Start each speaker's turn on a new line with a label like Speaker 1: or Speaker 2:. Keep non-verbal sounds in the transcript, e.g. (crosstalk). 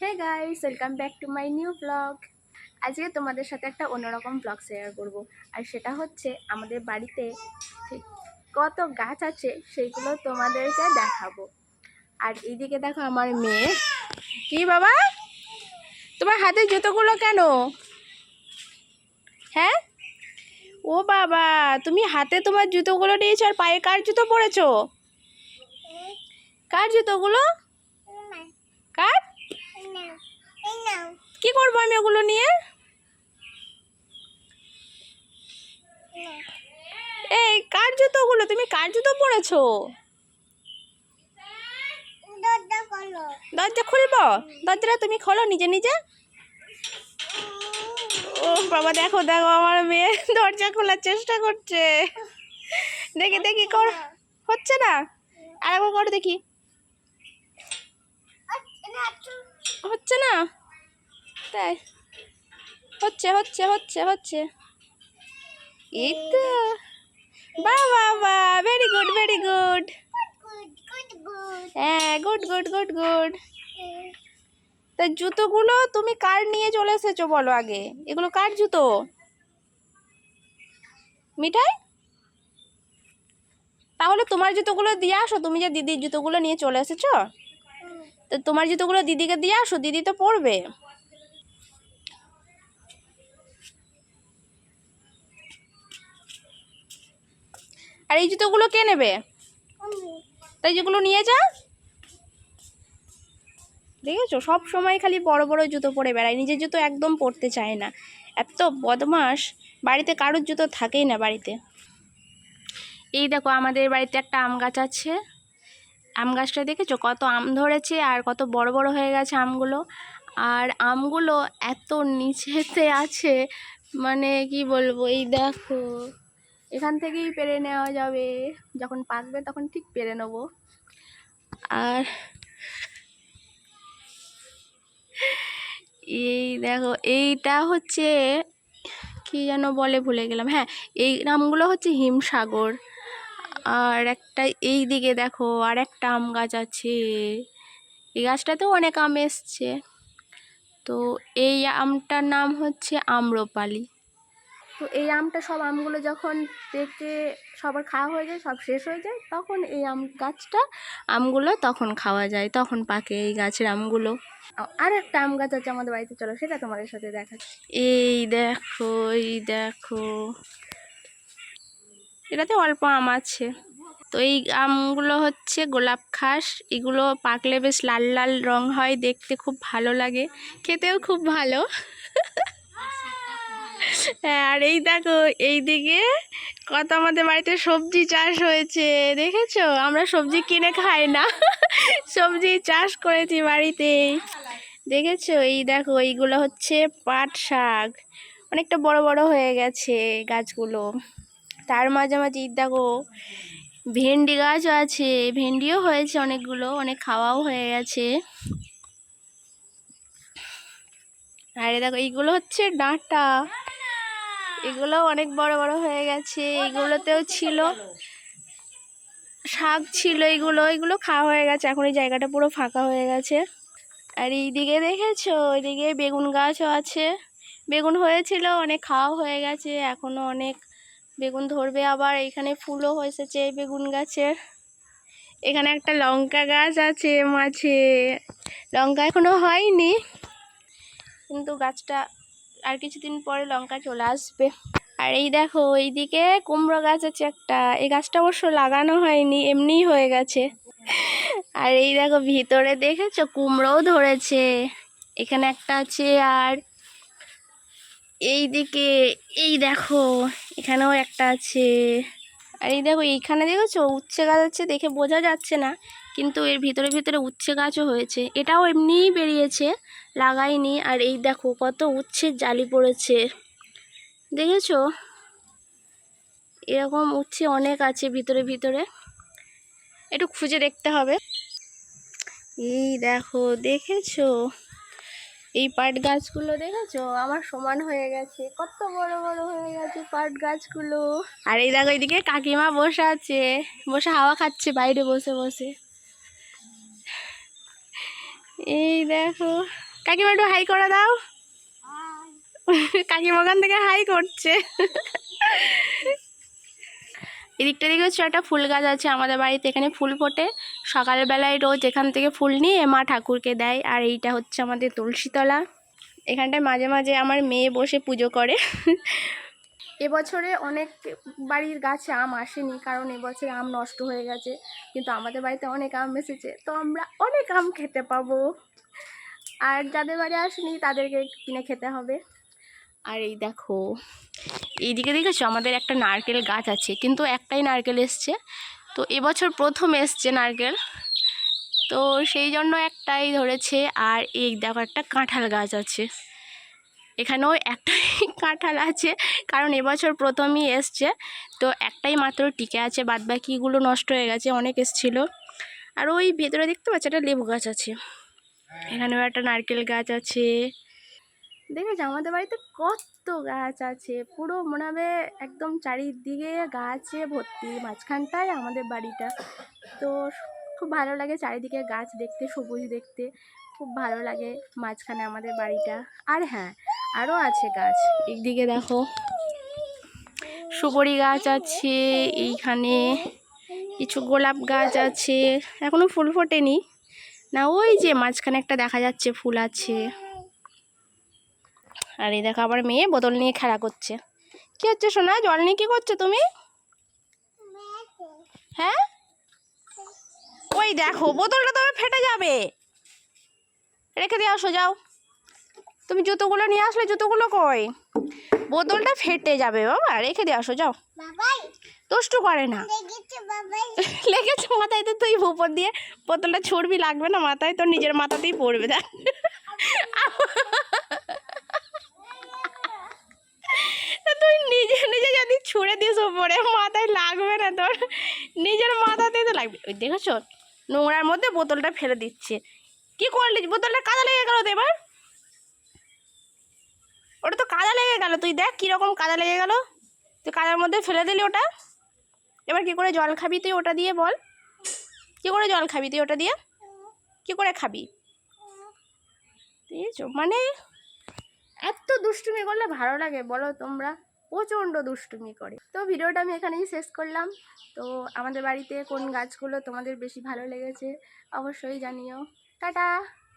Speaker 1: Hey guys welcome back to my new blog আজকে তোমাদের সাথে একটা অন্যরকম ব্লগ শেয়ার করব। আর সেটা হচ্ছে, আমাদের বাড়িতে কত গাছ আছে, সেইগুলো তোমাদেরকে দেখাবো। আর এইদিকে দেখো আমার মেয়ে। কি বাবা? তোমার হাতে জুতোগুলো কেন? হ্যাঁ? ও বাবা, তুমি হাতে তোমার জুতোগুলো নিয়েছো আর পায়ে কার জুতো পরেছো? কার জুতোগুলো কার কি করব আমি ওগুলো নিয়ে? এই কার জুতোগুলো তুমি কার জুতো পরেছো? দরজা খুলবো? দরজাটা তুমি খোলো নিজে নিজে। ও বাবা দেখো দেখো আমার মেয়ে দরজা খোলার চেষ্টা করছে। দেখি দেখি কর। হচ্ছে না? আর একবার করে দেখি। হচ্ছে না? তাই। হচ্ছে হচ্ছে হচ্ছে হচ্ছে। এই তো। বাহ বাহ ভেরি গুড ভেরি গুড হ্যাঁ গুড গুড গুড গুড তা জুতোগুলো তুমি কার নিয়ে চলে এসেছ বলো আগে? এগুলো কার জুতো? মিঠাই? তাহলে তোমার জুতোগুলো দিয়ে আসো। তুমি যে দিদির জুতোগুলো নিয়ে চলে এসেছ, তো তোমার জুতোগুলো দিদিকে দিয়ে আসো। দিদি তো পরবে। আর এই জুতোগুলো কে নেবে? তাই যেগুলো নিয়ে যা। দেখেছ? সব সময় খালি বড় বড় জুতো পরে বেড়ায়। নিজের জুতো একদম পরতে চায় না। এত বদমাস বাড়িতে কারোর জুতো থাকেই না বাড়িতে। এই দেখো আমাদের বাড়িতে একটা আম গাছ আছে। আম গাছটা দেখেছ? কত আম ধরেছে আর কত বড় বড় হয়ে গেছে আমগুলো। আর আমগুলো এত নিচেতে আছে। মানে কি বলব? এই দেখো। এখান থেকেই পেরে নেওয়া যাবে। যখন পাকবে তখন ঠিক পেরে নেব। আর এই দেখো, এইটা হচ্ছে কি যেন বলে ভুলে গেলাম। হ্যাঁ এই নামগুলো হচ্ছে হিমসাগর। আর একটা এই দিকে দেখো, আর একটা আম গাছ আছে। এই গাছটাতেও অনেক আম এসছে। তো এই আমটার নাম হচ্ছে আম্রপালি। তো এই আমটা সব আমগুলো যখন পেকে সবার খাওয়া হয়ে যায় সব শেষ হয়ে যায় তখন এই আম গাছটা আমগুলো তখন খাওয়া যায় তখন পাকে এই গাছের আমগুলো। আর একটা আম গাছ আছে আমাদের বাড়িতে চলো সেটা তোমাদের সাথে দেখা। এই দেখো এই দেখো। এটাতে অল্প আম আছে। তো এই আমগুলো হচ্ছে গোলাপ খাস এগুলো পাকলে বেশ লাল লাল রং হয় দেখতে খুব ভালো লাগে খেতেও খুব ভালো। (laughs) আর এই দেখো, এই দিকে কত আমাদের বাড়িতে সবজি চাষ হয়েছে, দেখেছ? আমরা সবজি কিনে খাই না। সবজি চাষ করেছি বাড়িতেই দেখেছ? এই দেখো, এইগুলো হচ্ছে পাট শাক। অনেকটা বড় বড় হয়ে গেছে গাছগুলো। তার মাঝামাঝি, দেখো, ভেন্ডি গাছও আছে। ভেন্ডিও হয়েছে অনেকগুলো, অনেক খাওয়াও হয়ে গেছে। আর দেখো, এইগুলো হচ্ছে ডাঁটা। এগুলো অনেক বড় বড় হয়ে গেছে। এগুলোতেও ছিল শাক ছিল এগুলো এগুলো খাওয়া হয়ে গেছে। এখন এই জায়গাটা পুরো ফাঁকা হয়ে গেছে। আর এইদিকে দেখেছ? ওইদিকে বেগুন গাছও আছে। বেগুন হয়েছিল, অনেক খাওয়া হয়ে গেছে। এখনও অনেক বেগুন ধরবে। আবার এখানে ফুলও হয়েছে বেগুন গাছের এখানে একটা লঙ্কা গাছ আছে মাঝে। লঙ্কা এখনও হয়নি, কিন্তু গাছটা আর কিছুদিন পরে লঙ্কা চলে আসবে। আর এই দেখো, এইদিকে কুমড়ো গাছ আছে একটা। এই গাছটা অবশ্য লাগানো হয়নি, এমনিই হয়ে গেছে। আর এই দেখো, ভিতরে দেখেছ? কুমড়োও ধরেছে। এখানে একটা আছে আর এই দিকে এই দেখো, এখানেও একটা আছে। আর এই দেখো, এইখানে দেখেছ? উচ্ছে গাছ আছে দেখে বোঝা যাচ্ছে না, কিন্তু এর ভিতরে ভিতরে উচ্ছে গাছও হয়েছে। এটাও এমনিই বেরিয়েছে, লাগাইনি। আর এই দেখো, কত উচ্ছের জালি পড়েছে। দেখেছ? এরকম উচ্ছে অনেক আছে ভিতরে ভিতরে। একটু খুঁজে দেখতে হবে। এই দেখো, দেখেছ? এই পাট গাছগুলো দেখেছ? আমার সমান হয়ে গেছে। কত বড় বড় হয়ে গেছে পাট গাছগুলো। আর এই দেখো এইদিকে কাকিমা বসে আছে। বসে হাওয়া খাচ্ছে বাইরে বসে বসে। এই দেখো। কাকিমা একটু হাই করে দাও। কাকিমা ওখান থেকে হাই করছে। এদিকটা দিকে হচ্ছে একটা ফুল গাছ আছে আমাদের বাড়িতে, এখানে ফুল ফোটে। সকালবেলায় রোজ এখান থেকে ফুল নিয়ে মা ঠাকুরকে দেয়, আর এইটা হচ্ছে আমাদের তুলসীতলা। এখানটায় মাঝে মাঝে আমার মেয়ে বসে পুজো করে। এবছরে অনেক বাড়ির গাছে আম আসেনি, কারণ এবছরে আম নষ্ট হয়ে গেছে, কিন্তু আমাদের বাড়িতে অনেক আম এসেছে, তো আমরা অনেক আম খেতে পাবো। আর যাদের বাড়ি আসেনি তাদেরকে কিনে খেতে হবে। আর এই দেখো, এইদিকে দেখেছ আমাদের একটা নারকেল গাছ আছে, কিন্তু একটাই নারকেল এসছে। তো এবছর প্রথম এসছে নারকেল। তো সেই জন্য একটাই ধরেছে, আর এই দেখো একটা কাঁঠাল গাছ আছে। এখানেও একটাই (laughs) কাঁঠাল আছে, কারণ এবছর প্রথমই এসছে। তো একটাই মাত্র টিকে আছে, বাদবাকিগুলো নষ্ট হয়ে গেছে, অনেক এসছিল। আর ওই ভেতরে দেখতে পাচ্ছি, একটা লেবু গাছ আছে। এখানেও একটা নারকেল গাছ আছে। দেখেছ, আমাদের বাড়িতে কত গাছ আছে। পুরো মনে হবে একদম চারিদিকে গাছে ভর্তি, মাঝখানটায় আমাদের বাড়িটা। তো খুব ভালো লাগে চারিদিকে গাছ দেখতে, সবুজ দেখতে। খুব ভালো লাগে মাঝখানে আমাদের বাড়িটা। আর হ্যাঁ আরও আছে গাছ। একদিকে দেখো, সুপরি গাছ আছে, এইখানে কিছু গোলাপ গাছ আছে। এখনও ফুল ফোটেনি। না, ওই যে মাঝখানে একটা দেখা যাচ্ছে ফুল আছে। আর এই দেখো আবার মেয়ে বোতল নিয়ে খেলা করছে। কি হচ্ছে সোনা? জল নিয়ে কি করছ তুমি? হ্যাঁ? ওই দেখো বোতলটা তবে ফেটে যাবে। রেখে দিয়ে আসো যাও। তুমি জুতোগুলো নিয়ে আসলে জুতোগুলো কই? বোতলটা ফেটে যাবে বাবা রেখে দিয়ে আসো যাও। দুষ্টু করে না।
Speaker 2: লেগেছে (laughs)
Speaker 1: লেগেছে মাথায় তো তুই উপর দিয়ে। বোতলটা ছুড়বি লাগবে না মাথায় তোর নিজের মাথাতেই পড়বে দেখ তা তুই নিজে নিজে যদি ছুঁড়ে দিস উপরে মাথায় লাগবে না তোর নিজের মাথাতেই তো লাগবে। ওই দেখেছ? নোংরার মধ্যে বোতলটা ফেলে দিচ্ছে। কি করলি? বোতলটা কাদা লেগে গেল তো এবার? ওটা তো কাদা লেগে গেল। তুই দেখ কীরকম কাদা লেগে গেল। তুই কাদার মধ্যে ফেলে দিলি ওটা। এবার কি করে জল খাবি তুই ওটা দিয়ে বল। কি করে জল খাবি তুই ওটা দিয়ে? কি করে খাবি? মানে এত দুষ্টুমি করলে ভালো লাগে, বলো তোমরা। প্রচণ্ড দুষ্টুমি করে। তো ভিডিওটা আমি এখানেই শেষ করলাম। তো আমাদের বাড়িতে কোন গাছগুলো তোমাদের বেশি ভালো লেগেছে অবশ্যই জানিও। টাটা!